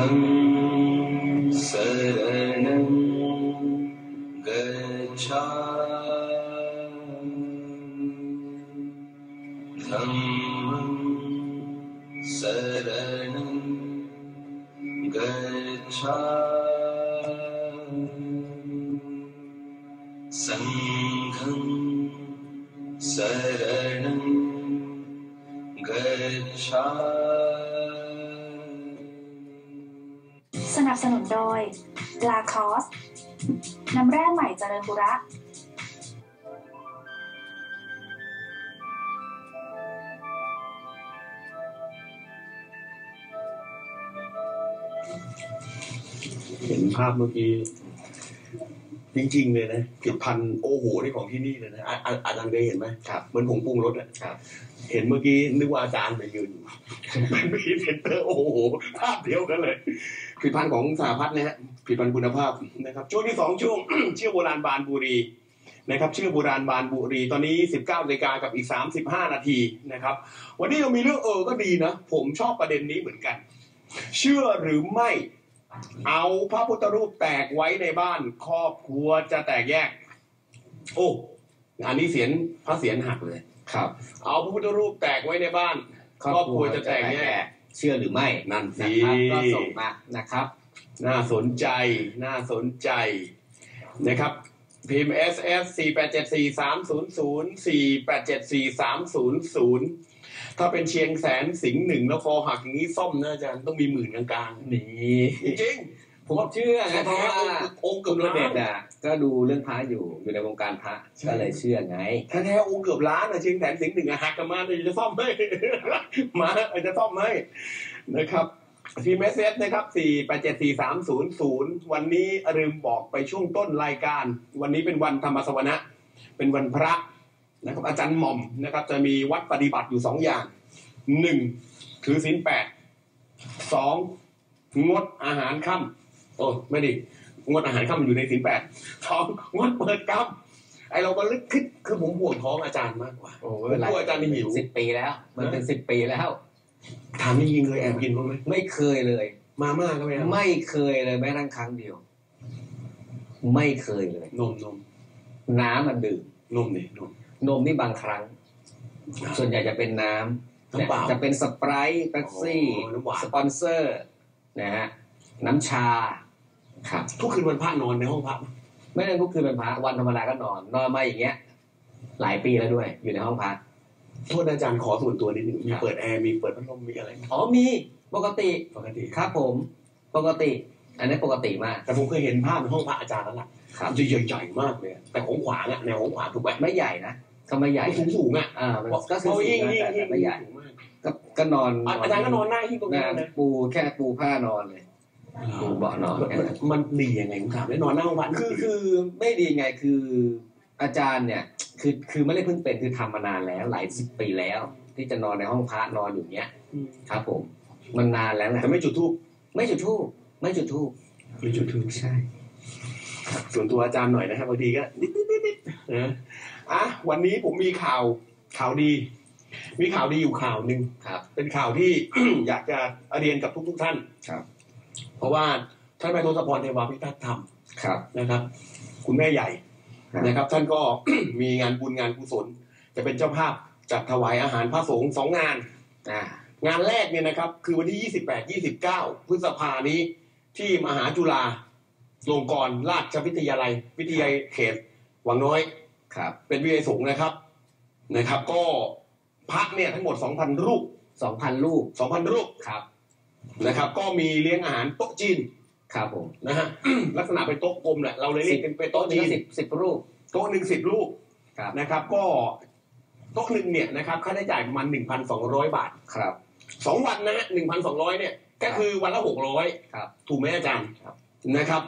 Hum. าพเมื่อกี้จริงๆเลยนะผลิตภัณฑ์โอโหนี่ของที่นี่เลยนะอะอะอาจารย์เคยเห็นไหมครับเหมือนผงปรุงรสอะครับ เห็นเมื่อกี้นึกว่าอาจารย์ไปยืนอยู่เป็นพรีเซนเตอร์โอ้โหภาพเดียวกันเลยผลิตภัณฑ์ของสหพัฒน์นะฮะผลิตภัณฑ์คุณภาพนะครับ ช่วงที่สองช่วงชื่อโบราณบานบุรีนะครับชื่อโบราณบานบุรี ตอนนี้ 19นาฬิกากับอีก 35 นาทีนะครับ วันนี้เรามีเรื่องเออก็ดีนะ ผมชอบประเด็นนี้เหมือนกัน เชื่อหรือไม่ เอาพระพุทธรูปแตกไว้ในบ้านครอบครัวจะแตกแยก โอ้อันนี้เสียนพระเสียนหักเลย ครับ เอาพระพุทธรูปแตกไว้ในบ้าน ครอบครัวจะแตกแยก เชื่อหรือไม่นั่นสินะครับก็ส่งมานะครับ น่าสนใจน่าสนใจนะครับพิมพ์ S S 4 8 7 4 3 0 0 4 8 7 4 3 0 0 ถ้าเป็นเชียงแสนสิงห์หนึ่งแล้วคอหักอย่างนี้ซ่อมนะอาจารย์ต้องมีหมื่นกลางนี่ๆจริงผมเชื่อๆนะเพราะว่าองค์เกืคุอบณระล้าเด็ดนอะก็ดูเรื่องพระอยู่อยู่ในวงการพระใช่ก็เลยเชื่อไงแท้ๆองค์เกือบล้านนะเชียงแสนสิงห์หนึ่งอะหักกันมาเดี๋ยวจะซ่อมให้มาจะซ่อมให้นะครับทีมเอสเอสนะครับสี่แปดเจ็ดสี่สามศูนย์ศูนย์วันนี้ลืมบอกไปช่วงต้นรายการ วันนี้เป็นวันธรรมสวนะ เป็นวันพระ นะครับอาจารย์หม่อมนะครับ จะมีวัดปฏิบัติอยู่สองอย่างหนึ่งถือศีลแปดสองงดอาหารค่ำโอ้ไม่ดิงดอาหารค่ำมันอยู่ในศีลแปดสองงดเปิดกรรมไอเราก็ลึกคิดคือผมห่วงท้องอาจารย์มากกว่าโอ้ผมกลัวอาจารย์นี่หิวสิบปีแล้ว มันเป็นสิบปีแล้วถามจริงๆเคยแอบกินบ้างไหมไม่เคยเลย มาม่าก็ไม่เอาไม่เคยเลยแม้ทั้งครั้งเดียว ไม่เคยเลย นมนมน้ำมันดื่มนมเนี่ยนม นมนี่บางครั้ง ส่วนใหญ่จะเป็นน้ำน้ำเปล่าจะเป็นสไปร์เป๊ปซี่อ๋อน้ำหวานสปอนเซอร์นะฮะน้ำชาครับทุกคืนวันพระนอนในห้องพระไหมไม่ได้ทุกคืนเป็นพระวันธรรมดาก็นอน นอนมาอย่างเงี้ย หลายปีแล้วด้วย อยู่ในห้องพักโทษนะอาจารย์ขอส่วนตัวนิดนึงมีครับเปิดแอร์มีเปิดพัดลมมีอะไรไหมอ๋อมีปกติปกติครับผม ปกติ อันนี้ปกติมาก แต่ผมเคยเห็นภาพในห้องพระอาจารย์แล้วล่ะครับมันจะใหญ่ๆมากเลยอะแต่ของขวางอะแนวของขวางถูกไหมไม่ใหญ่นะ ก็ไม่ใหญ่สูงสูงๆอะอ่ามันเพราะก็คือเพราะสูยิ่งงนะยิ่งแต่ยิ่แต่งไม่ใหญ่สูงมากก็ก็นอนอะอาจารย์ก็นอนหน้าที่ตรงนี้นะนะปูแค่ปูผ้านอนเลยปูเบาะนอนมันแค่นั้นมันดียังไงผมถามได้นอนหน้าห้องพระคือคือไม่ดีไงคืออาจารย์เนี่ยคือคือไม่ได้เพิ่งเป็นคือทำมานานแล้ว หลายสิบปีแล้ว ที่จะนอนในห้องพระนอนอยู่เนี้ยมครับผม มันนานแล้วแหละแต่ไม่จุดทูบไม่จุดทูบไม่จุดทูบไม่จุดทูบใช่ ส่วนตัวอาจารย์หน่อยนะครับบางทีก็นิดนิดนิดนิดนะ อะวันนี้ผมมีข่าวข่าวดี มีข่าวดีอยู่ข่าวหนึ่งครับเป็นข่าวที่ อยากจะเรียนกับทุกๆท่านครับ เพราะว่าท่านแม่ทศพรเทวาพิทักษ์ธรรมครับนะครับ คุณแม่ใหญ่ครับนะครับ ท่านก็มีงานบุญงานกุศล จะเป็นเจ้าภาพจัดถวายอาหารพระสงฆ์สองงานอ่างานแรกเนี่ยนะครับ คือวันที่ 28 29 พฤษภานี้ที่มหาจุฬาลงกรณราชวิทยาลัย วิทยาเขต วังน้อย ครับ เป็นวิทยาสงฆ์นะครับนะครับ ก็พระเนี่ยทั้งหมด2,000รูปสองพันลูก2,000รูปครับนะครับ ก็มีเลี้ยงอาหารโต๊ะจีนครับผมนะฮะลักษณะเป็นโต๊ะกลมแหละเราเลยเรียกเป็นเป็นโต๊ะนี่จีก็นสิบสิบรูปโต๊ะหนึ่งสิบรูปครับนะครับ ก็โต๊ะหนึ่งเนี่ยนะครับค่าใช้จ่ายประมาณ1,200บาทครับสองวันนะฮะ1,200เนี่ย ก็คือวันละ600ครับถูกไหมอาจารย์ครับนะครับ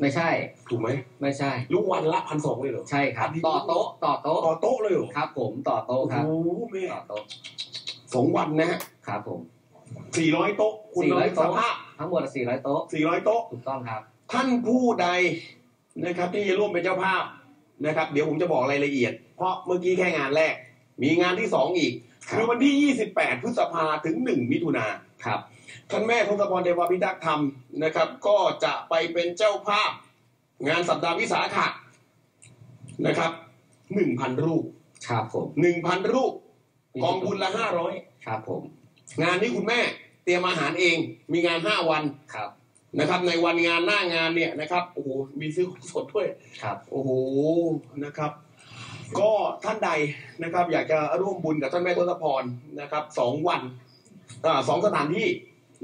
ไม่ใช่ ถูกไหมไม่ใช่ ลูกวันละพันสองเลยเหรอ ใช่ครับอันนี้ต่อโต๊ะ ต่อโต๊ะ ต่อโต๊ะเลยเหรอ ครับ ผมต่อโต๊ะครับโอ้โหแม่ต่อโต๊ะสองวันนะฮะครับผมสี่ร้อยโต๊ะคุณลอง400สภาพทั้งหมดสี่ร้อยโต๊ะสี่ร้อยโต๊ะถูกต้องครับ ท่านผู้ใดนะครับ ที่จะร่วมเป็นเจ้าภาพนะครับ เดี๋ยวผมจะบอกรายละเอียด เพราะเมื่อกี้แค่งานแรก มีงานที่สองอีกครับคือวันที่28พฤษภาถึง1มิถุนาครับ ท่านแม่ทศพรเทวาพิทักษ์ธรรมนะครับ ก็จะไปเป็นเจ้าภาพงานสัปดาห์วิสาขะนะครับหนึ่งพันรูปครับผมหนึ่งพันรูปกองบุญละห้าร้อยครับผม งานนี้คุณแม่เตรียมอาหารเองมีงานห้าวันครับนะครับ ในวันงานหน้างานเนี่ยนะครับโอ้โหมีซื้อของสดด้วยครับโอ้โหนะครับ ก็ท่านใดนะครับ อยากจะร่วมบุญกับท่านแม่ทศพรนะครับสองวันอ่าสองสถานที่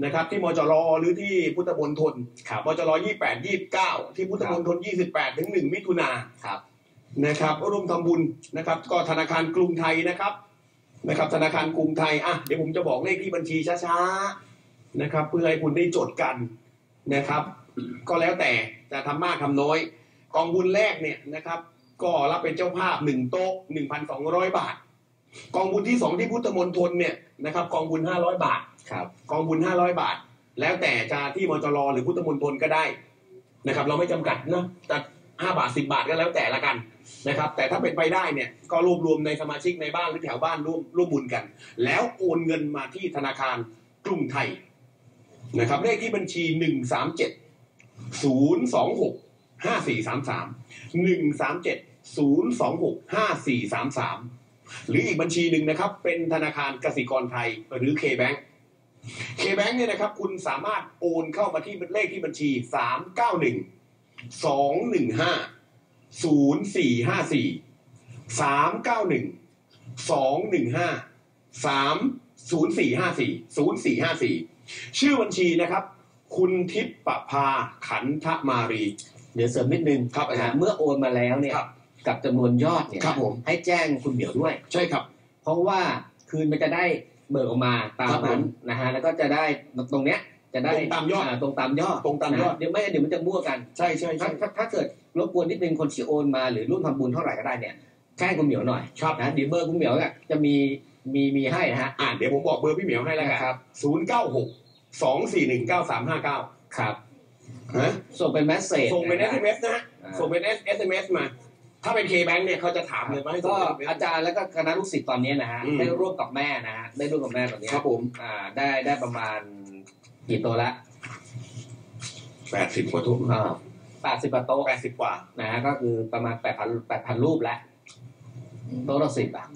นะครับที่มจรหรือที่พุทธมณฑลครับมจรยี่แปดยี่เก้าที่พุทธมณฑลยี่สิบแปดถึงหนึ่งมิถุนาครับนะครับร่วมทำบุญนะครับ ก็ธนาคารกรุงไทยนะครับนะครับ ธนาคารกรุงไทยอะเดี๋ยวผมจะบอกเลขที่บัญชีช้าๆนะครับ เพื่อให้คุณได้จดกันนะครับ ก็แล้วแต่จะทำมากทำน้อย กองบุญแรกเนี่ยนะครับ ก็รับเป็นเจ้าภาพหนึ่งโต๊ะหนึ่งพันสองร้อยบาท กองบุญที่สองที่พุทธมณฑลเนี่ยนะครับ กองบุญห้าร้อยบาท ครับกองบุญห้าร้อยบาท แล้วแต่จะที่มจรหรือพุทธมณฑลก็ได้นะครับ เราไม่จำกัดนะแต่ห้าบาทสิบาทก็แล้วแต่ละกันนะครับ แต่ถ้าเป็นไปได้เนี่ยก็รวบรวมในสมาชิกในบ้านหรือแถวบ้านร่วมร่วมบุญกัน แล้วโอนเงินมาที่ธนาคารกรุงไทยนะครับเลขที่บัญชีหนึ่งสามเจ็ดศูนย์สองหกห้าสี่สามสามหนึ่งสามเจ็ดศูนย์สองหกห้าสี่สามสามหรืออีกบัญชีหนึ่งนะครับ เป็นธนาคารกสิกรไทยหรือ K-Bank K-Bank เนี่ยนะครับคุณสามารถโอนเข้ามาที่เลขที่บัญชีสามเก้าหนึ่งสองหนึ่งห้าศูนย์สี่ห้าสี่สามเก้าหนึ่งสองหนึ่งห้าสามศูนย์สี่ห้าสี่ศูนย์สี่ห้าสี่ชื่อบัญชีนะครับ คุณทิพย์ประภาขันธมารี เดี๋ยวเสริมนิดนึงครับอาจารย์นะเมื่อโอนมาแล้วเนี่ย ครับกับจำนวนยอดเนี่ย ครับผม ให้แจ้งคุณเหมียวด้วย ใช่ครับ เพราะว่าคืนมันจะได้ เบิกออกมาตามครับผมนั้นนะฮะแล้วก็จะได้ตรงเนี้ยจะได้ตรงตามยอดตรงตามยอดตรงตามยอดนะเดี๋ยวไม่งั้นเดี๋ยวมันจะมั่วกันใช่ใช่ใช่ถ้าถ้าถ้าเกิดรบกวนนิดนึงคนที่โอนมาหรือร่วมทำบุญเท่าไหร่ก็ได้เนี่ยแจ้งคุณเหมียวหน่อยครับนะเดี๋ยวเบอร์คุณเหมียวเนี่ยจะมีมีมีให้นะฮะอ่าเดี๋ยวผมบอกเบอร์พี่เหมียวให้แล้วกันครับศูนย์เก้าหกสองสี่หนึ่งเก้าสามห้าเก้าครับฮะส่งเป็นแมสเซจส่งเป็นนะฮะ SMS นะฮะอ่าส่งเป็น SMS มา ถ้าเป็น K-Bank เนี่ยเขาจะถามเลยว่าให้ส่ก็งเป็นอาจารย์แล้วก็คณะลูกศิษย์ตอนนี้นะฮะอืม ได้ร่วมกับแม่นะฮะได้ร่วมกับแม่ตอนนี้ครับผมอ่าได้ได้ประมาณกี่ตัวละแปดสิบกว่าทุกอ่าแปดสิบกว่าโต๊ะแปดสิบกว่านะฮะก็คือประมาณแปดพันแปดพันรูปแล้วโต๊ะละสิบอะ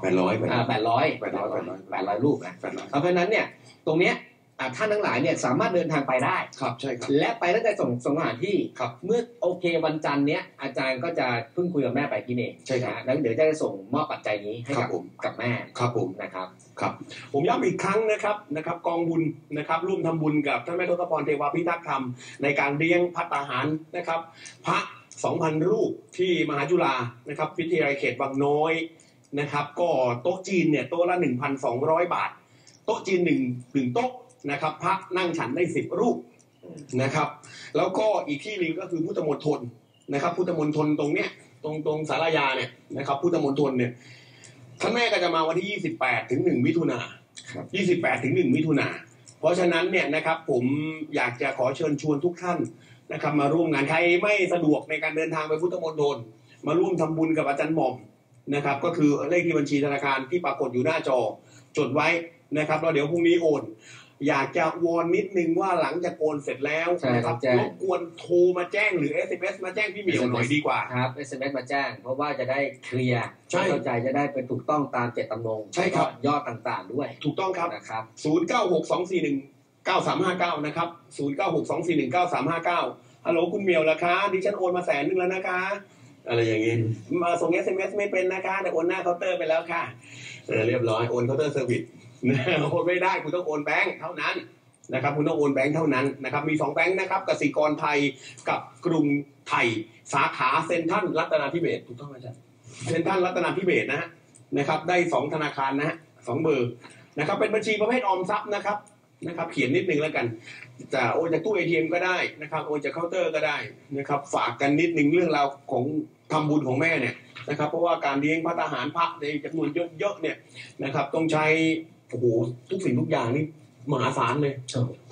แปดร้อยอ่าแปดร้อยแปดร้อยแปดร้อย แปดร้อยรูปนะ แปดร้อย เพราะฉะนั้นเนี่ยตรงเนี้ยอ่า ท่านทั้งหลายเนี่ยสามารถเดินทางไปได้ครับใช่ครับ และไปตั้งแต่ส่งส่งสถานที่ครับเมื่อโอเควันจันทร์เนี้ยอาจารย์ก็จะเพิ่งคุยกับแม่ไปที่นี่ใช่ครับนะแล้วเดี๋ยวจะได้ส่งมอบปัจจัยนี้ให้ครักับบผมกับแม่ครับผมนะครับครับผมย้ำอีกครั้งนะครับนะครับ กองบุญนะครับร่วมทำบุญกับท่านแม่ทศพรเทวาพิทักษ์ธรรมในการเลี้ยงพัตตาหารนะครับ พระสองพันรูปที่มหาจุฬานะครับวิทยาลัยเขตวังน้อยนะครับ ก็โต๊ะจีนเนี่ยโต๊ะละหนึ่งพันสองร้อยบาท โต๊ะจีนหนึ่งหนึ่งโต๊ะ นะครับ พระนั่งฉันได้สิบรูปนะครับ แล้วก็อีกที่หนึ่งก็คือพุทธมณฑลนะครับ พุทธมณฑลตรงเนี้ยตรงตรงสารยาเนี่ยนะครับ พุทธมณฑลเนี่ยท่านแม่ก็จะมาวันที่28ถึง1มิถุนาครับ28ถึง1มิถุนาเพราะฉะนั้นเนี่ยนะครับผมอยากจะขอเชิญชวนทุกท่านนะครับ มาร่วมงานใครไม่สะดวกในการเดินทางไปพุทธมณฑลมาร่วมทำบุญกับอาจารย์หม่อมนะครับ ก็คือเลขที่บัญชีธนาคารที่ปรากฏอยู่หน้าจอจดไว้นะครับแล้วเดี๋ยวพรุ่งนี้โอน อยากจะวอนนิดนึงว่าหลังจากโอนเสร็จแล้วใช่นะคครัรับบแจ้งรบกวนโทรมาแจ้งหรือ SMS มาแจ้งพี่เหมียวหน่อยดีกว่าครับ SMS มาแจ้ง เพราะว่าจะได้เคลียร์ใช่เข้าใจจะได้เป็นถูกต้องตามเจตจำนงใช่ครับยอดต่างๆด้วย ถูกต้องครับนะครับ0962419359 นะครับ 0962419359 ฮัลโหลคุณเหมียวละคะดิฉันโอนมาแสนหนึ่งแล้วนะคะ อะไรอย่างงี้มาส่ง SMS ไม่เป็นนะคะ แต่โอนหน้าเคาน์เตอร์ไปแล้วค่ะเออเรียบร้อยโอนเคาน์เตอร์เซอร์วิส โอนไม่ได้คุณต้องโอนแบงค์เท่านั้นนะครับคุณต้องโอนแบงค์เท่านั้นนะครับมีสองแบงค์นะครับกสิกรไทยกับกรุงไทยสาขาเซ็นทรัลรัตนาธิเบศถูกต้องไหมอาจารย์เซ็นทรัลรัตนาธิเบศนะฮะนะครับ ได้สองธนาคารนะฮะสองเบอร์นะครับเป็นบัญชีประเภทออมทรัพย์นะครับนะครับเขียนนิดนึงแล้วกันจะโอนจากตู้ ATM ก็ได้นะครับโอนจากเคาน์เตอร์ก็ได้นะครับฝากกันนิดนึงเรื่องราวของทำบุญของแม่เนี่ยนะครับเพราะว่าการเลี้ยงพระทหารพระในจำนวนเยอะๆเนี่ยนะครับต้องใช้ โอ้โหทุกสิ่งทุกอย่างนี่มหาศาลเลย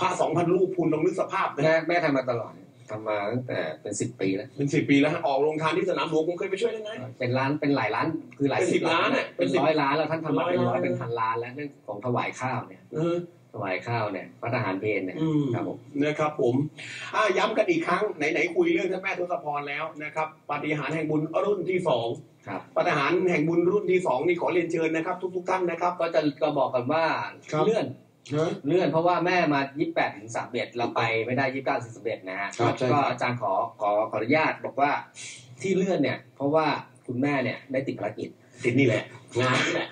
พระสองพันรูปคุณลองนึกสภาพนะแม่แม่ทำมาตลอดทำมาตั้งแต่เป็นสิบปีแล้วเป็นสิบปีแล้วฮะออกโรงทานที่สนามหลวงผมเคยไปช่วยแล้วนะเป็นล้านเป็นหลายล้านคือหลายเป็นสิบ10ล้านอะเป็เป็นน10ร้อยล้านแล้วท่านทำมาเป็นร้ร้ออยยล้านเป็นพันล้านแล้วเรื่องของถวายข้าวเนี่ยเออถวายข้าวเนี่ยพระทหารเพนเนี่ยอืมครับผมนะครับผมอ่าย้ำกันอีกครั้งไหนๆคุยเรื่องท่านแม่ทศพรแล้วนะครับปาฏิหาริย์แห่งบุญรุ่นที่สอง ครับปาฏิหาริย์แห่งบุญรุ่นที่สองนี่ขอเรียนเชิญนะครับ ทุกๆท่านนะครับ ก็จะก็บอกกันว่าครับเลื่อนฮะเลื่อนเพราะว่าแม่มา28ถึง31เราไปไม่ได้29ถึง31นะฮะครับใช่ครับก็อาจารย์ขอขอขออนุญาตบอกว่าที่เลื่อนเนี่ย เพราะว่าคุณแม่เนี่ยได้ติดภารกิจติดนี่แหละงานนี่แหละ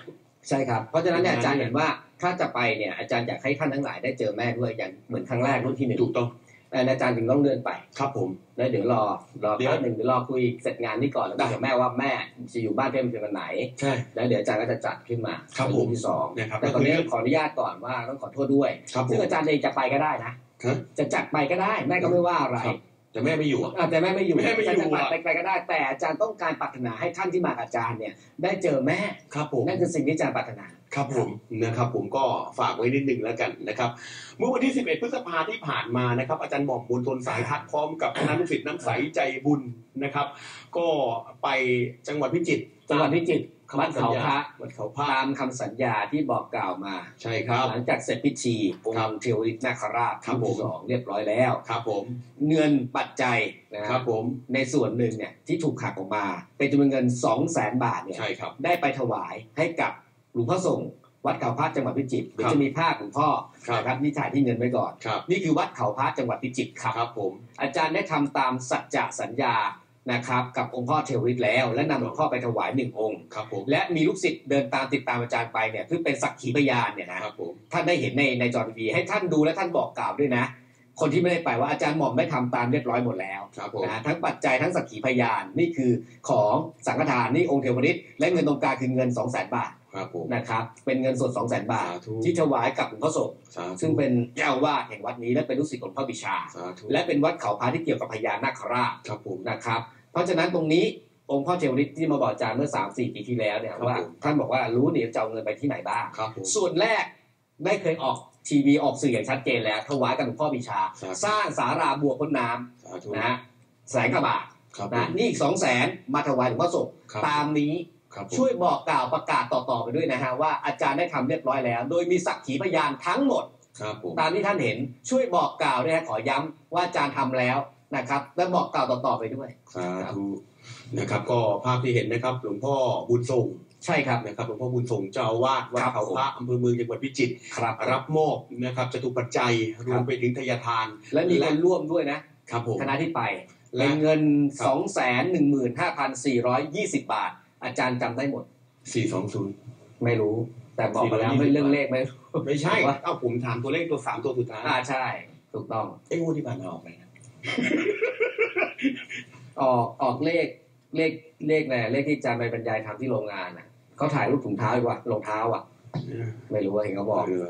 ใช่ครับเพราะฉะนั้นเนี่ยงานอาจารย์เห็นว่าถ้าจะไปเนี่ยอาจารย์อยากให้ท่านทั้งหลายได้เจอแม่ด้วยอย่างเหมือนครั้งแรกรุ่นที่หนึ่งถูกต้องแต่ อาจารย์ถึงต้องเลื่อนไป ครับผมแล้วเดี๋ยวรอรอเดี๋ยวแป๊บหนึ่งเดี๋ยวรอคุยเสร็จงานนี้ก่อนแล้วก็เดี๋ยวแม่ว่าแม่จะอยู่บ้านเพื่อนเป็นวันไหนใช่แล้วเดี๋ยวอาจารย์ก็จะจัดขึ้นมาครับผมนที่สองนะครับแต่ตอนนี้ขออนุญาตก่อนว่าต้องขอโทษด้วยครับผซึ่งมอาจารย์เองจะไปก็ได้นะฮะจะจัดไปก็ได้แม่ก็ไม่ว่าอะไรครับ แต่แม่ไม่อยู่อะอ่าแต่แม่ไม่อยู่แม่ไม่อยู่จะจัดอะ ไปไปก็ได้ แต่อาจารย์ต้องการปรารถนาให้ท่านที่มากับอาจารย์เนี่ย ได้เจอแม่ ครับผม นั่นคือสิ่งที่อาจารย์ปรารถนา ครับผมนะครับผมก็ฝากไว้นิดนึงแล้วกันนะครับเมื่อวันที่ 11 พฤษภาที่ผ่านมานะครับ อาจารย์หม่อมบุญทนสายทัดพร้อมกับคณะลูกศิษย์น้ำใสใจบุญนะครับ ก็ไปจังหวัดพิจิตรจังหวัดพิจิตรคำ วัดเขาพระวัดเขาพระตามคำสัญญาที่บอกกล่าวมา ใช่ครับ หลังจากเสร็จพิธีองครับค์เทวฤทธิ์นาคราชครับผมที่สองเรียบร้อยแล้วครับผม เงินปัจจัยนะคครัรับบผมในส่วนหนึ่งเนี่ยที่ถูกหักออกมา เป็นจำนวนเงิน2 0 0 0 0 0บาทเนี่ยใช่ครับได้ไปถวายให้กับหลวงพ่อส่งวัดเขาพระจังหวัดพิจิตรเดี๋ยวครับจะมีภาพหลวงพ่อครับนะครับนี่ถ่ายที่เงินไว้ก่อนครับนี่คือวัดเขาพระจังหวัดพิจิตรครับครับผมอาจารย์ได้ทำตามสัจจะสัญญา นะครับกับองค์พ่อเทวฤทธิ์แล้ว และนำหลวงพ่อไปถวายหนึ่งองค์ ครับผมและมีลูกศิษย์เดินตามติดตามอาจารย์ไปเนี่ยเพื่อเป็นสักขีพยานเนี่ยนะครับผมท่านได้เห็นในในจอทีวีให้ท่านดูและท่านบอกกล่าวด้วยนะ คนที่ไม่ได้ไปว่าอาจารย์หม่อมได้ทำตามเรียบร้อยหมดแล้วครับผมนะทั้งปัจจัยทั้งสักขีพยานนี่คือของสังฆทานนี่องค์เทวฤทธิ์และเงินตรงกลางคือเงิน2 0 0 0 0 0บาทครับผมนะครับเป็นเงินสด2 0 0 0 0 0บาทสาธุที่ถวายกับหลวงพ่อสงฆ์สาธุซึ่งเป็นเจ้าอาวาสแห่งวัดนี้และเป็นลูกศิษย์ของพ่อบิชาสาธุและเป็นวัดเขาพระที่เกี่ยวกับพญานาคราชครับผมนะครับ เพราะฉะนั้นตรงนี้องค์พ่อเทวฤทธิ์ที่มาบอกอาจารย์เมื่อ3 4ปีที่แล้วเนี่ยครับว่าผมท่านบอกว่ารู้เนี่ยจะเอาเงินไปที่ไหนบ้างครับผมส่วนแรกได้เคยออกทีวีออกสื่ออย่างชัดเจนแล้วถวายกับหลวงพ่อบิชาสาธุสร้างสาราบัวพ้นน้สาธุำนะฮะแสนกว่าบาทครับผนะมนี่อีกสองแสนมาถวายหลวงพ่อสงฆ์ครับตามนี้ครับผมช่วยบอกกล่าวประกาศต่อๆไปด้วยนะฮะว่าอาจารย์ได้ทำเรียบร้อยแล้ว โดยมีสักขีพยานทั้งหมดครับผมตามที่ท่านเห็นช่วยบอกกล่าวด้วยนะขอย้ำว่าอาจารย์ทำแล้ว นะครับและบอกกล่าวต่อๆไปด้วยสาธุนะครับ ก็ภาพที่เห็นนะครับ หลวงพ่อบุญทรงใช่ครับนะครับหลวงพ่อบุญทรงเจ้าอาวาสวัดครับเขาพระอำเภอเมืองจังหวัดพิจิตรครับรับมอบนะครับจตุปัจจัยรวมไปถึงทยทาน และมีคนร่วมด้วยนะครับผมคณะที่ไปและเป็นเงินครับ2 1 5 4 2 0 บาท อาจารย์จำได้หมด 420 ไม่รู้ แต่บอกมาแล้วไม่เรื่องเลขไม่รู้ไม่ใช่ว่าเอ้าผมถามตัวเลขตัวสามตัวสุดท้ายอ่าใช่ ถูกต้องเอ้งวดที่ผ่านมาออกไปนะ ออกออกเลขเลขเลขไหนเลขที่อาจารย์ไปบรรยายทำที่โรงงานน่ะเขาถ่ายรูปถุงเท้าอีกว่ารองเท้าอะ ไม่รู้ว่าเห็นเขาบอกเออ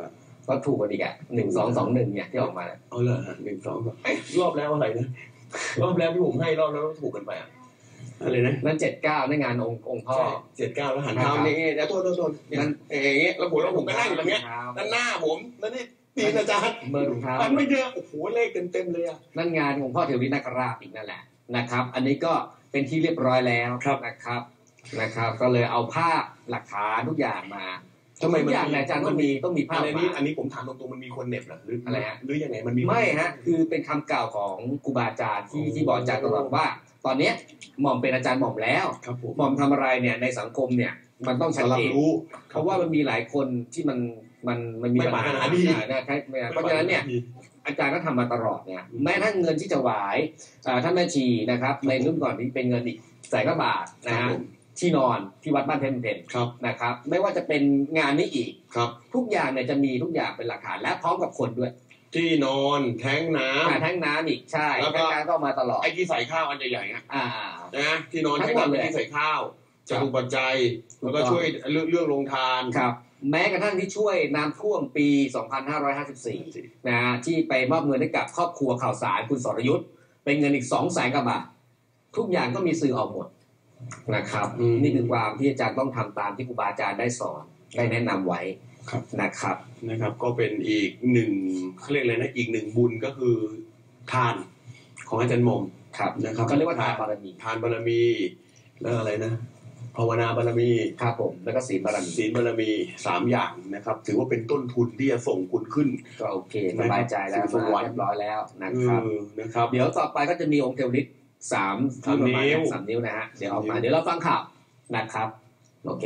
ก็ถูกกันอีกอะหนึ่งสองสองหนึ่งเนี่ยที่ออกมาน่ะเอาเลยฮะหนึ่งสองสามเอ้ยรอบแล้วอะไรนะรอบแล้วที่ผมให้รอบแล้วถูกกันไปอะอะไรนะนั่นเจ็ดเก้าในงานองค์องค์พ่อใช่เจ็ดเก้าแล้วหันเท้าครับนี่เดี๋ยวโทษโทษโทษนั่นเอย่างเงี้ยแล้วผมแล้วผมก็นั่งอยู่ตรงเนี้ยด้านหน้าผมแล้วนี่ ตีนอาจารย์เบอร์ถุงเท้ามันไม่เยอะโอ้โหเลขเต็มเต็มๆเลยอะนั่นงานของพ่อเทวินาคราชอีกนั่นแหละนะครับ อันนี้ก็เป็นที่เรียบร้อยแล้วนะครับนะครับ ก็เลยเอาภาพหลักฐานทุกอย่างมาทำไมทุมันกอย่างเนี่ยอาจารย์ต้องมีต้องมีภาพอะไรนี้มาอันนี้ผมถามตรงๆมันมีคนเหน็บเหรอหรืออะไรฮะหรือยังไงมันมีไม่ฮะคือเป็นคำกล่าวของครูบาอาจารย์ที่ที่บอกอาจารย์ตลอดว่า ตอนเนี้ยหม่อมเป็นอาจารย์หม่อมแล้วครับผมหม่อมทำอะไรเนี่ยในสังคมเนี่ยมันต้องชัดรับเจนรู้เพราะว่ามันมีหลายคนที่มัน มันมันมีไม่ปัญหาปรารถนาดีอ่านะครับเพราะฉะนั้นเนี่ยอาจารย์ก็ทำมาตลอดเนี่ยแม้ทั้งเงินที่จะหวายอ่าท่านแม่ชีนะครับ ในรุ่นก่อนที่เป็นเงินอีกแสนกว่าบาทครันะบฮะผมที่นอนที่วัดบ้านเพนเพนครับนะครับ ไม่ว่าจะเป็นงานนี้อีกครับทุกอย่างเนี่ยจะมีทุกอย่างเป็นหลักฐานและพร้อมกับคนด้วย ที่นอนแท้งน้อ่าทั้งน้ำอีกใช่แล้วก็อาจารย์ก็เอามาตลอดำไอ้ที่ใส่ข้าวอันใหญ่ๆนะอ่านะที่นอนทั้แท้งงหมดน้ำเลยที่ใส่ข้าวจะถูกปัจจัยถูกต้องแล้วก็ช่วยเรื่องเรื่องโรงทานครับ แม้กระทั่งที่ช่วยน้ำท่วมปี 2554 นะฮะที่ไปมอบเงินให้กับครอบครัวข่าวสารคุณสรยุทธ์เป็นเงินอีก2 0 0แสนกว่าบาท ทุกอย่างก็มีสื่อออกหมดนะครับอืมนี่คือความที่อาจารย์ต้องทำตามที่ครูบาอาจารย์ได้สอนได้แนะนำไว้ครับนะครับนะครับ ก็เป็นอีกหนึ่งเขาเรียกอะไรนะอีกหนึ่งบุญก็คือทานของอาจารย์หมอมครับนะครับก็เรียกว่าทานบารมีทานบารมีแล้วอะไรนะ ภาวนาบารมีครับผมแล้วก็ศีลบารมีศีลบารมีสามอย่างนะครับ ถือว่าเป็นต้นทุนที่จะส่งคุณขึ้นก็โอเคสบายใจแล้วสู่สวรรค์เรียบร้อยแล้วนะครับเออนะครับ เดี๋ยวต่อไปก็จะมีองค์เทวฤทธิ์สามสามนิ้วสามนิ้วนะฮะเดี๋ยวออกมาสามนิ้วเดี๋ยวเราฟังข่าวนะครับ โอเค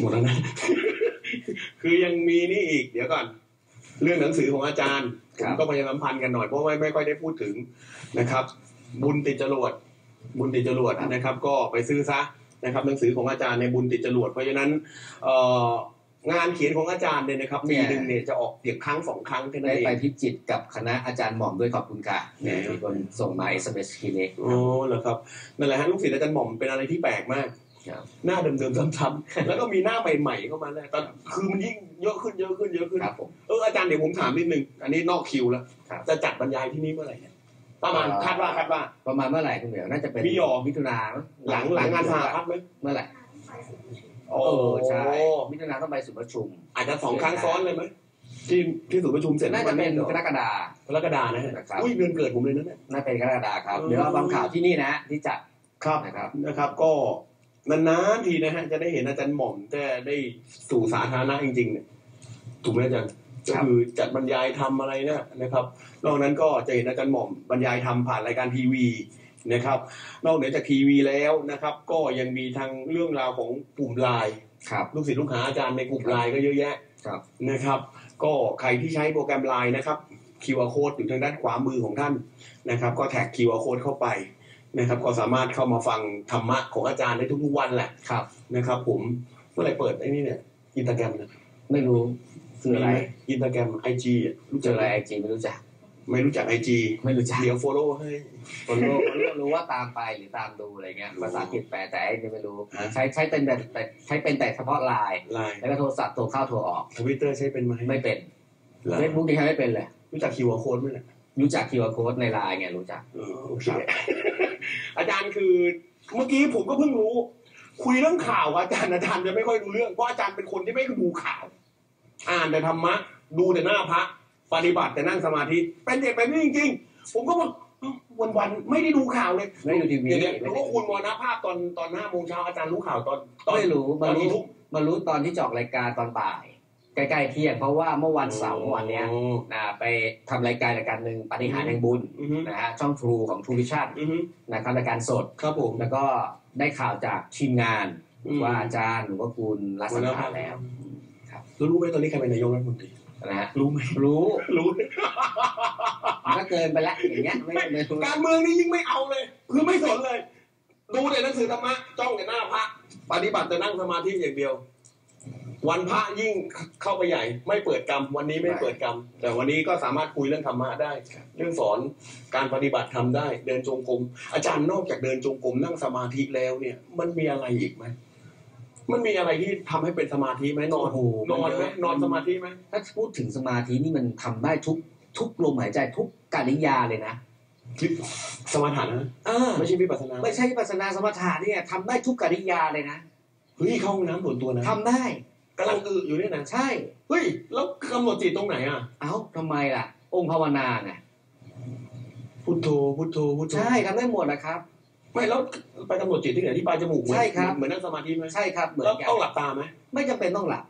หมดแล้วนะคือยังมีนี่อีก เดี๋ยวก่อน เรื่องหนังสือของอาจารย์ผครัมบก็พยายามสัมพันธ์กันหน่อยเพราะไม่ไม่ค่อยได้พูดถึงนะครับ บุญติดจรวดบุญติดจรวดนะครับ ก็ไปซื้อซะ นะครับหนังสือของอาจารย์ในบุญติดจรวดเพราะฉะนั้นเอ่องานเขียนของอาจารย์เนี่ยนะครับปีหนึ่งเนี่ยจะออกเพียงครั้งสองครั้งแค่นั้นได้เอไปงพิจิตรกับคณะอาจารย์หม่อมด้วยขอบคุณค่ะแหมมีคนส่งมาเอสเอสคีนี้อ๋อเหรอครับนั่นแหละฮะลูกศิษย์อาจารย์หม่อมเป็นอะไรที่แปลกมากครับหน้าเดิมๆซ้ำๆแล้วก็มีหน้าใหม่ๆเข้ามาเลยตอนคือมันยิ่งเยอะขึ้นเยอะขึ้นเยอะขึ้นครับผมเอออาจารย์เดี๋ยวผมถามนิดนึงอันนี้นอกคิวแล้วครับจะจัดบรรยายที่นี่เมื่อไหร่เนี่ย ประมาณคาดว่าคาดว่า ประมาณเมื่อไหร่คุณเหมียวน่าจะเป็นพี่หยอมิถุนามั้งหลังหลังงานสหพัฒน์ไหมเมื่อไหร่โอ้เออใช่มิถุนาต้องไปสุประชุม อาจจะสองครั้งซ้อนเลยไหมที่ที่ศูนย์ประชุมเสร็จน่าจะเป็นวักรกฎากรกฎานะฮะนะครับอุ้ยเดือนเกิดผมเลยนะเนี่ยน่าเป็นกรกฎาครับเออเดี๋ยวเราฟังข่าวที่นี่นะที่จัดครับนะครับนะครับ ก็นานๆทีนะฮะจะได้เห็นอาจารย์หม่อมจะได้สู่สาธารณะจริงๆเนี่ยถูกไหมอาจารย์ครั ก็บคือจัดบรรยายทำอะไรเนี่ยนะครับนอกนั้นก็จะเห็นอาจารย์หม่อมบรรยายทำผ่านรายการทีวีนะครับ นอกเหนือจากทีวีแล้วนะครับ ก็ยังมีทางเรื่องราวของกลุ่มไลน์ครับลูกศิษย์ลูกหาอาจารย์ในกลุ่มไลน์ก็เยอะแยะครับนะครับ ก็ใครที่ใช้โปรแกรมไลน์นะครับ QR code อยู่ทางด้านขวามือของท่านนะครับ ก็แท็ก QR code เข้าไปนะครับ ก็สามารถเข้ามาฟังธรรมะของอาจารย์ได้ทุกๆวันแหละครับนะครับ ผมเมื่อไหร่เปิดไอ้นี่เนี่ยอินสตาแกรมนะไม่รู้ คืออะไรอินสตาแกรมไอจีรู้เจจัอกอะไรไอจีไม่รู้จัก ไม่รู้จักไอจีไม่รู้จักเดี๋ยว follow ให้คนรู้คนรู้รู้ว่าตามไปหรือตามดูอะไรเงี้ยภาษาอังกฤษแปลแต่ไอ้นี่ไม่รู้ฮะใช้ใช้เป็นแต่แต่ใช้เป็นแต่เฉพาะไลน์ไลน์แล้วก็โทรศัพท์โทรเข้าโทรออกทวิตเตอร์ใช้เป็นไหมไม่เป็นเหรอเฟซบุ๊กนี่ใช้ไม่เป็นเลยรู้จัก QR code ไหมเนี่ยรู้จัก QR code ในไลน์ไงรู้จักเออโอเคอาจารย์คือเมื่อกี้ผมก็เพิ่งรู้ คุยเรื่องข่าวอาจารย์อาจารย์จะไม่ค่อยรู้เรื่องเพราะอาจารย์เป็นคนที่ไม่ดูข่าว อ่านแต่ธรรมะ ดูแต่หน้าพระปฏิบัติแต่นั่งสมาธิ เป็นเด็กเป็นนี่จริง ๆ ผมก็บอกวันวันๆไม่ได้ดูข่าวเลยไม่ได้ดูทีวีเดี๋ยวเนี่ยไม่แล้วได้ก็คุณมรณภาพตอนตอนห้าโมงเช้าอาจารย์รู้ข่าวตอนตอนไม่รู้ตมาอนรู้กี่ทุ่มมารู้ตอนที่จอกรายการตอนบ่าย ใกล้ๆเที่ยงเพราะว่าเมื่อวันเสาร์เมื่อวันเนี้ยอ๋อนะไปทำรายการรายการหนึ่งปฏิหารย์แห่งบุญอือฮึนะฮะช่องทรูของทรูวิชั่นอือฮึนะครับรายการสดครับผมแล้วก็ได้ข่าวจากทีมงานอืมว่าอาจารย์หรือว่าคุณรัศมีแล้วแล้ว รู้ไหมตอนนี้ใครเป็นนายกรัฐมนตรีนะฮะรู้ไหมรู้ รู้ มันก็เกินไปแล้วอย่างเงี้ยไม่ไม่รู้การเมืองนี่ยิ่งไม่เอาเลย คือไม่สนเลย ดูแต่หนังสือธรรมะจ้องแต่หน้าพระปฏิบัติแต่นั่งสมาธิอย่างเดียว วันพระยิ่งเข้าไปใหญ่ ไม่เปิดกรรม วันนี้ไม่เปิดกรรม แต่วันนี้ก็สามารถคุยเรื่องธรรมะได้ เรื่องสอนการปฏิบัติทำได้ เดินจงกรมอาจารย์นอกจากเดินจงกรมนั่งสมาธิแล้วเนี่ย มันมีอะไรอีกไหม มันมีอะไรที่ทำให้เป็นสมาธิไหมนอนโอ้โหนอนไหมนอนสมาธิไหมถ้าพูดถึงสมาธินี่มันทำได้ทุกทุกลมหายใจทุกกริยาเลยนะคิดสมาธินะเออไม่ใช่วิปัสสนาไม่ใช่วิปัสสนาสมถะเนี่ยทำได้ทุกกริยาเลยนะเฮ้ยเข้าห้องน้ำส่วนตัวนะทำได้กำลังอึอยู่เนี่ยนะใช่เฮ้ยแล้วกำหนดจิตตรงไหนอะเอ้าทำไมล่ะ องค์ภาวนาไงพุทโธพุทโธพุทโธใช่ทำได้หมดนะครับ ไม่แล้วไปกำหนดจิตที่ไหนที่ปลายจมูกเหมือนใช่ครับ เหมือนนั่งสมาธิไหมใช่ครับเหมือแล้วนกันต้องหลับตาไหมไม่จำเป็นต้องหลับ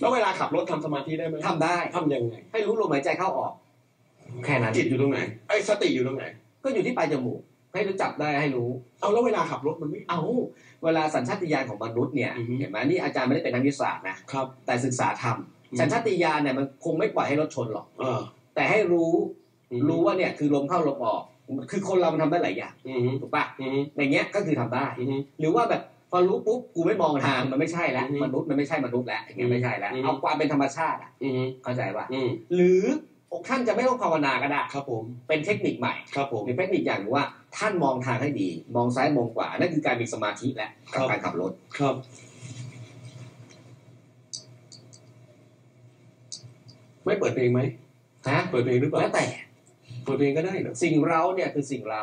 แล้วเวลาขับรถทำสมาธิได้ไหมทำได้ ทำยังไง ให้รู้ลมหายใจเข้าออก แค่นั้นจิตอยู่ตรงไหนไอ้สติอยู่ตรงไหน ก็อยู่ที่ปลายจมูก ให้รู้จับได้ให้รู้ เอาแล้วเวลาขับรถมันไม่ เอาเวลาสัญชาตญาณของมนุษย์เนี่ยอือฮึ เห็นไหมนี่อาจารย์ไม่ได้เป็นนักวิทยาศาสตร์นะครับ แต่ศึกษาธรรมอืม สัญชาตญาณเนี่ยมันคงไม่ปล่อยให้รถชนหรอก เออแต่ให้รู้อืมรู้ว่าเนี่ยคือลมเข้าลมออก คือคนเรามันทำได้หลายอย่างอืมถูกปะอืมอย่างเงี้ยก็คือทำได้อืมหรือว่าแบบพอรู้ปุ๊บกูไม่มองทางมันไม่ใช่แล้วอืมมนุษย์มันไม่ใช่มนุษย์แล้วอย่างเงี้ยไม่ใช่แล้วอืมเอาความเป็นธรรมชาติอะอืมเข้าใจป่ะอืมหรือท่านจะไม่ต้องภาวนาก็ได้ครับผมเป็นเทคนิคใหม่ครับผมหรือเทคนิคอย่างหนึ่งว่าท่านมองทางให้ดี มองซ้ายมองขวานั่นคือการมีสมาธิและกับการขับรถครับไม่เปิดเพลงไหมนะเปิดเพลงหรือเปล่าแล้วแต่ เปิดเพลงก็ได้เหรอสิ่งเร้าเนี่ยคือสิ่งเร้า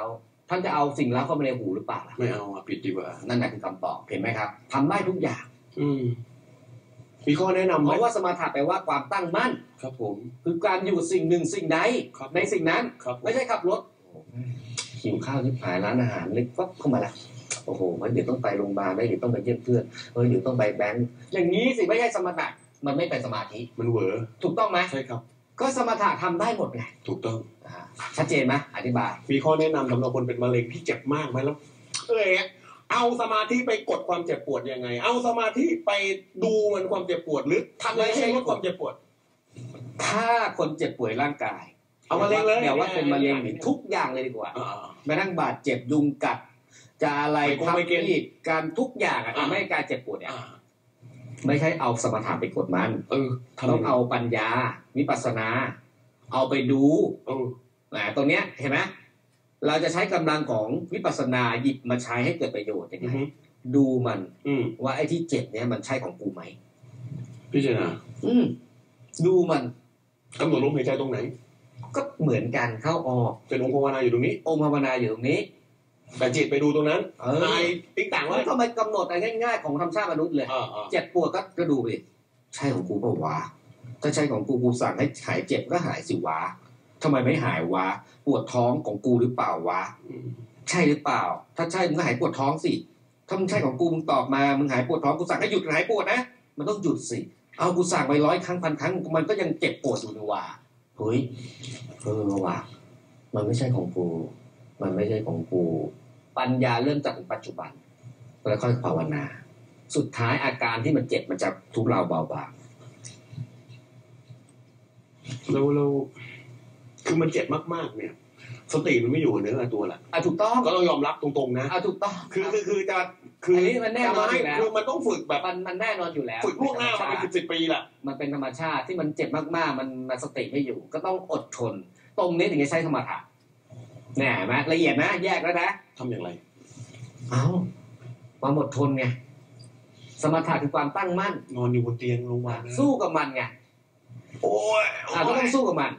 ท่านจะเอาสิ่งเร้าเข้ามาในหูหรือเปล่าล่ะไม่เอาอะปิดดีกว่า นั่นแหละคือคำตอบเห็นไหมครับทำได้ทุกอย่าง อืมมีข้อแนะนำไหเพมราะว่าสมาธิแปลว่าความตั้งมั่น ครับผม คือการอยู่สิ่งหนึ่งสิ่งใดครับในสิ่งนั้นครับผมไม่ใช่ขับรถหิวข้าวที่หายร้านอาหารเล็กก็เข้ามาละโอ้โหมันเดี๋ยวต้องไปโรงพยาบาลแล้วเดี๋ยวต้องไปเยี่ยมเพื่อนเออเดี๋ยวต้องไปแบงค์อย่างนี้สิไม่ใช่สมถะมันไม่เป็นสมาธิมันเหวอถูกต้องไหมใช่ครับ ก็สมถะทำได้หมดไงถูกต้องอ่าชัดเจนไหมอธิบาย มีข้อแนะนำสำหรับคนเป็นมะเร็งที่เจ็บมากไหมแล้วเอ้ยเอาสมาธิไปกดความเจ็บปวดยังไง เอาสมาธิไปดูมันความเจ็บปวดหรือทำยังไงให้ลดความเจ็บปวด ถ้าคนเจ็บป่วยร่างกายเอามะเร็งเลยเดี๋ยวว่าเป็นมะเร็งหรือทุกอย่างเลยดีกว่าอ่า แม้ทั้งบาดเจ็บยุงกัด จะอะไรไปกงทับไปเกณฑ์มีดการทุกอย่างอะอ่า ทำให้การเจ็บปวดเนี่ย อ่า ไม่ใช่เอาสมถะไปกดมันเออทำต้องเอาปัญญาวิปัสสนา เอาไปดูเอออ่าตรงเนี้ยเห็นไหมเราจะใช้กำลังของวิปัสสนาหยิบมาใช้ให้เกิดประโยชน์ยังอืไงอฮึดูมัน อืมว่าไอ้ที่เจ็บเนี่ยมันใช่ของกูไหมพิจารณาอืมดูมันกำหนดลมหายใจตรงไหน ก็เหมือนกันเข้าออกเป็นองค์ภาวนาอยู่ตรงนี้ องค์ภาวนาอยู่ตรงนี้ แต่จิตไปดูตรงนั้นเออนายติ๊กต่างไว้แล้วทำไมกำหนดอะไรง่ายๆ ของธรรมชาติมนุษย์เลยอ่าอ่าเจ็บปวดก็ก็ดูไปดิใช่ของกูเปล่าวะถ้าใช่ของกูกูสั่งให้หายเจ็บก็หายสิวะทำไมไม่หายวะ ปวดท้องของกูหรือเปล่าวะอืมใช่หรือเปล่า ถ้าใช่มึงก็หายปวดท้องสิ ถ้ามึงใช่ของกูมึงตอบมา มึงหายปวดท้องกูสั่งให้หยุดหายปวดนะ มันต้องหยุดสิ เอากูสั่งไปร้อยครั้งพันครั้งมันก็ยังเจ็บปวดอยู่นี่หว่าเฮ้ยเออว่ะมันไม่ใช่ของกู มันไม่ใช่ของกู ปัญญาเริ่มจากปัจจุบันแล้วค่อยภาวนา สุดท้ายอาการที่มันเจ็บมันจะทุเลาเบาบางเราเราคือมันเจ็บมากๆ เนี่ย สติมันไม่อยู่กับเนื้อกับตัวแหละอะถูกต้องก็ต้องยอมรับตรงๆนะอะถูกต้องคือคือคือจะคืออันนี้มันแน่นอนอยู่จะแล้วคือมันต้องฝึกแบบมันมันแน่นอนอยู่แล้ว ฝึกล่วงหน้ามาเป็นสิบสิบปีแหละมันเป็นธรรมชาติที่มันเจ็บมากๆ มันมันสติไม่อยู่ ก็ต้องอดทน ตรงนี้ถึงจะใช้สมถะแน่ไหมละเอียดนะแยกแล้วนะ ทำอย่างไร เอาความอดทนไง สมถะคือความตั้งมั่น นอนอยู่บนเตียงโรงพยาบาลนะสู้กับมันไง โอ้ยอะก็ต้องสู้กับมัน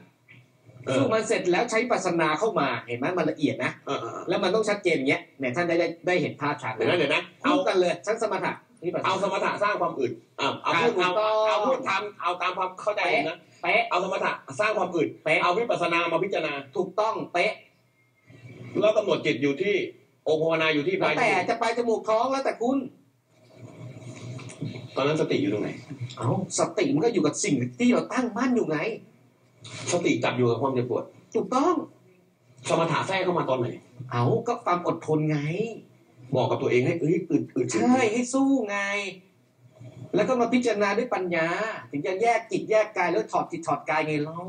เออสู้มันเสร็จแล้วใช้ปัสสนาเข้ามา เห็นไหมมันละเอียดนะเออเออเออแล้วมันต้องชัดเจนอย่างเงี้ยเนี่ยท่านได้ได้ได้เห็นภาพชัดเดี๋ยวนะเดี๋ยวนะ เอาเอากันเลยชั้นสมถะนี่ปัสสเอาสนามถะสร้างความอึดอ่าเอาพูดอะเอาถูกต้องเอาพูดทำเอาตามความเข้าใจผมนะเป๊ะเอาสมถะสร้างความอึดเป๊ะเอาวิปัสสนามาพิจารณา ถูกต้องเป๊ะ แล้วกำหนดจิตอยู่ที่องค์ภาวนาอยู่ที่ปแล้ลาวยแต่จะไปจมูกท้องแล้วแต่คุณ ตอนนั้นสติอยู่ตรงไหน เอาสติมันก็อยู่กับสิ่งที่เราตั้งมั่นอยู่ไง สติจับอยู่กับความเจ็บปวด ถูกต้อง สมถะแทรกเข้ามาตอนไหน เอาก็ความอดทนไง บอกกับตัวเองให้เอ้ยอึดอึดใช่ให้สู้ไง แล้วก็มาพิจารณาด้วยปัญญา ถึงจะแยกจิตแยกกายแล้วถอดจิตถอดกายไงเล่า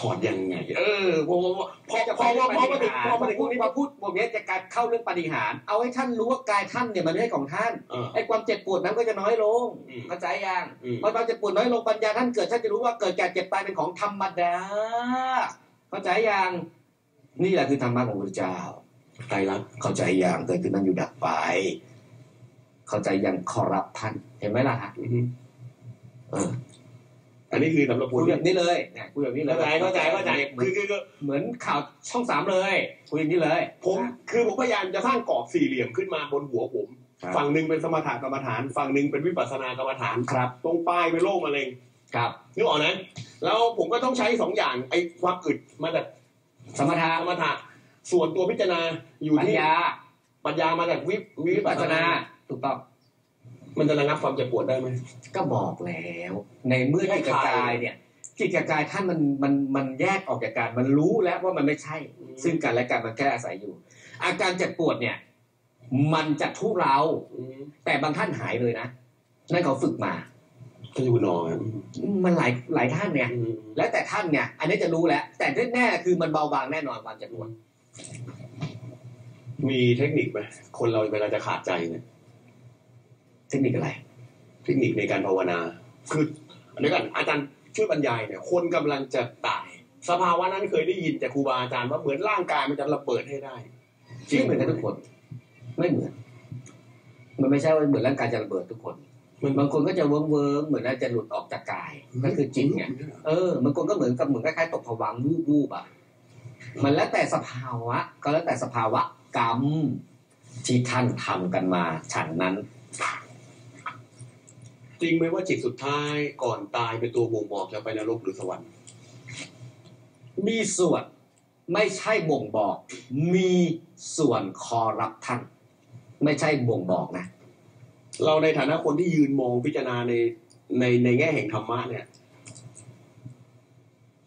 ถอดยังไง เออพอพอพอจะพอพอพอมาถึงพอมาถึงพพูวดกนี้มาพูดพวกนี้จะการเข้าเรื่องปฏิหาร เอาให้ท่านรู้ว่ากายท่านเนี่ยมันไม่ใช่ของท่านเออไอ้ความเจ็บปวดนั้นก็จะน้อยลงอืมเข้าใจยังอืมพอความเจ็บปวดน้อยลงปัญญาท่านเกิดท่านจะรู้ว่าเกิดแก่เจ็บตายเป็นของธรรมดาเข้าใจยังนี่แหละคือธรรมะของพระเจ้าไตรลักษณ์เข้าใจยังเกิดขึ้นนั้นอยู่ดับไปเข้าใจยังขอรับท่านเห็นไหมล่ะฮะอือฮึเออ อันนี้คือสำหรับคคุนยที่แบบนี้เลยเนี่ยคุยแบบนี้เลยเข้าใจเข้าใจเข้าใจเหมือคืนอคือคือเหมือนข่าวช่องสามเลยคุยอย่างนี้เลย ผมคือผมพยายามจะสร้างกรอบสี่เหลี่ยมขึ้นมาบนหัวผมครับฝั่งหนึ่งเป็นสมถะกรรมฐาน ฝั่งหนึ่งเป็นวิปัสสนากรรมฐานครับ ตรงปลายเป็นโรคมะเร็งครับนึกออกนะแล้วผมก็ต้องใช้สองอย่างไอ้ความอึดมาจากสมถะสมถะส่วนตัวพิจารณาอยู่ปัญที่ญาปัญญามาจากวิวิวิปัปัสสสสนานาถูกต้อง มันจะระงับความเจ็บปวดได้ไหมก็บอกแล้ว ในเมื่อจิตกับกายเนี่ยจิตกับกายท่านมันมันมันแยกออกจากกันมันรู้แล้วว่ามันไม่ใช่ ซึ่งกันและกันมันแค่อาศัยอยู่ อาการเจ็บปวดเนี่ย มันจะทุเราอืมแต่บางท่านหายเลยนะนั่นเขาฝึกมาก็อยู่นอนมันหลายหลายท่านเนี่ยอืมแล้วแต่ท่านเนี่ย อันนี้จะรู้แล้ว แต่ที่แน่ๆคือมันเบาบางแน่นอนความเจ็บปวดมีเทคนิคไหมคนเราเวลาจะขาดใจเนี่ย เทคนิคอะไร เทคนิคในการภาวนา คือเดี๋ยวก่อนอาจารย์ช่วยบรรยายเนี่ยคนกำลังจะตาย สภาวะนั้นเคยได้ยินจากครูบาอาจารย์ว่าเหมือนร่างกายมันจะระเบิดให้ได้ไม่เหมือนกันทุกคน ไม่เหมือน มันไม่ใช่ว่าเหมือนร่างกายจะระเบิดทุกคนมันบางคนก็จะเวิ้งเวิ้งๆเหมือนน่าจะหลุดออกจากกายนั่นคือจิตไงเออบางคนก็เหมือนกับเหมือนคล้ายๆตกผวังค์วูบวูบๆอะมันแล้วแต่สภาวะ ก็แล้วแต่สภาวะกรรมที่ท่านทำกันมาฉันนั้น จริงไหมว่าจิตสุดท้ายก่อนตายเป็นตัวบ่งบอกจะไปนรกหรือสวรรค์ มีส่วนไม่ใช่บ่งบอก มีส่วนคอรับท่านไม่ใช่บ่งบอกนะ เราในฐานะคนที่ยืนมองพิจารณาในในในแง่แห่งธรรมะเนี่ย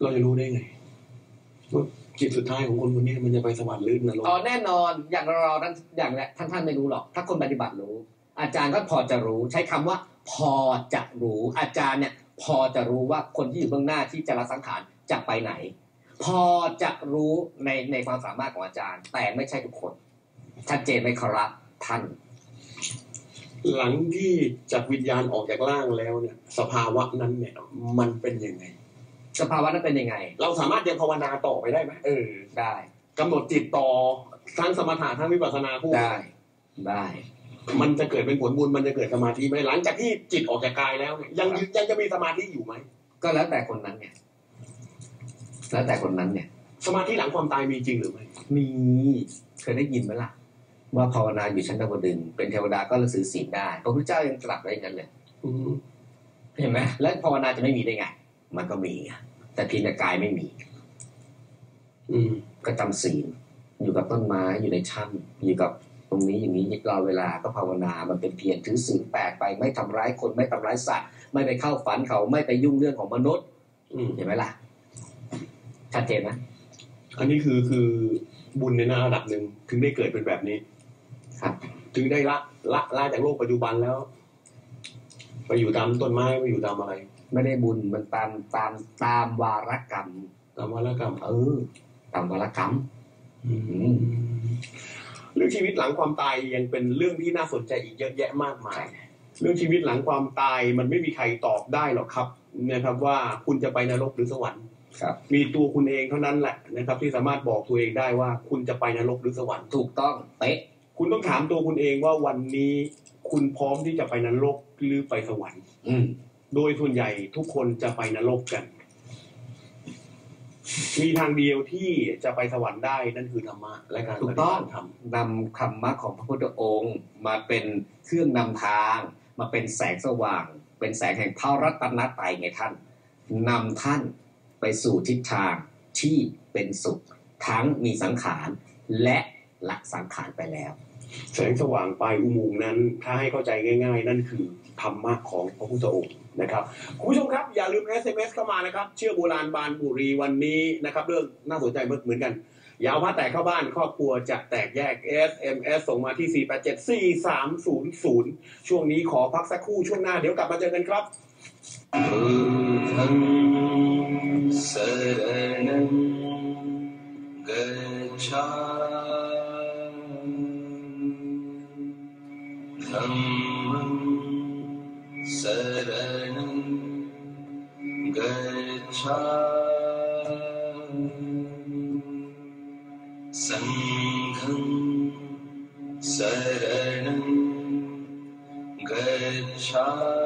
เราจะรู้ได้ไงว่าจิตสุดท้ายของคนคนนี้มันจะไปสวรรค์หรือนรกอ๋อแน่นอนอย่างเราท่านอย่างแรกท่านท่านไม่รู้หรอก ถ้าคนปฏิบัติรู้ อาจารย์ก็พอจะรู้ ใช้คำว่า พอจะรู้อาจารย์เนี่ยพอจะรู้ว่าคนที่อยู่เบื้องหน้าที่จะละสังขารจะไปไหน พอจะรู้ในในความสามารถของอาจารย์ แต่ไม่ใช่ทุกคน ชัดเจนไหมครับท่าน หลังที่จับวิญญาณออกจากร่างแล้วเนี่ย สภาวะนั้นเนี่ยมันเป็นยังไง สภาวะนั้นเป็นยังไง เราสามารถยังภาวนาต่อไปได้ไหมเออได้กำหนดจิตต่อทั้งสมถะทั้งวิปัสสนาคู่ได้ได้ มันจะเกิดเป็นผลบุญมันจะเกิดสมาธิไหมหลังจากที่จิตออกจากกายแล้วเนี่ยยังยังจะมีสมาธิอยู่ไหมก็แล้วแต่คนนั้นเนี่ยแล้วแต่คนนั้นเนี่ย สมาธิหลังความตายมีจริงหรือไม่มีเคยได้ยินไหมล่ะ ว่าภาวนาอยู่ชั้นดาวดึงส์เป็นเทวดาก็ระสือศีลได้พระพุทธเจ้ายังตรัสไว้อย่างนั้นเลยอืมเห็นไหมแล้วภาวนาจะไม่มีได้ไง มันก็มีอะแต่เพียงแต่กายไม่มี อืมก็จำศีลอยู่กับต้นไม้อยู่ในถ้ำอยู่กับต รงนี้อย่างนี้รอเวลาก็ภาวนามันเป็นเพียรถือศีลแปดไปไม่ทำร้ายคนไม่ทำร้ายสัตว์ไม่ไปเข้าฝันเขาไม่ไปยุ่งเรื่องของมนุษย์ อืมเห็นไหมล่ะชัดเจนไหมอันนี้คือคือบุญในระดับหนึ่งถึงได้เกิดเป็นแบบนี้ ครับ ถึงได้ละละละจากโลกปัจจุบันแล้ว ไปอยู่ตามต้นไม้ไปอยู่ตามอะไร ไม่ได้บุญมันตามตามตามวารกรรม ตามวารกรรม เออ ตามวารกรรมม เรื่องชีวิตหลังความตายยังเป็นเรื่องที่น่าสนใจอีกเยอะแยะมากมาย เรื่องชีวิตหลังความตายมันไม่มีใครตอบได้หรอกครับนะครับ ว่าคุณจะไปนรกหรือสวรรค์ครับมีตัวคุณเองเท่านั้นแหละนะครับ ที่สามารถบอกตัวเองได้ว่าคุณจะไปนรกหรือสวรรค์ถูกต้องเป๊ะคุณต้องถามตัวคุณเองว่าวันนี้คุณพร้อมที่จะไปนรกหรือไปสวรรค์ อืมโดยส่วนใหญ่ทุกคนจะไปนรกกัน มีทางเดียวที่จะไปสวรรค์ได้นั่นคือธรรมะและการถูปกฏิต้อบังติธรรมนำคำมะของพระพุทธองค์ มาเป็นเครื่องนำทาง มาเป็นแสงสว่าง เป็นแสงแห่งพระรัตนตรัยไงท่านนำท่านไปสู่ทิศทางที่เป็นสุข ทั้งมีสังขารและละสังขารไปแล้ว แสงสว่างปลายอุโมงค์นั้น ถ้าให้เข้าใจง่าย ๆ นั่นคือธรรมะของพระพุทธองค์ นะครับคุณผู้ชมครับอย่าลืม SMS เข้ามานะครับ เชื่อโบราณบานบุรีวันนี้นะครับ เรื่องน่าสนใจเหมือนกันอย่าเอาผ้าแตกเข้าบ้านครอบครัวจะแตกแยก SMS ส่งมาที่ 4874300 ช่วงนี้ขอพักสักครู่ช่วงหน้าเดี๋ยวกลับมาเจอกันครับสา सङ्घं शरणं गच्छामि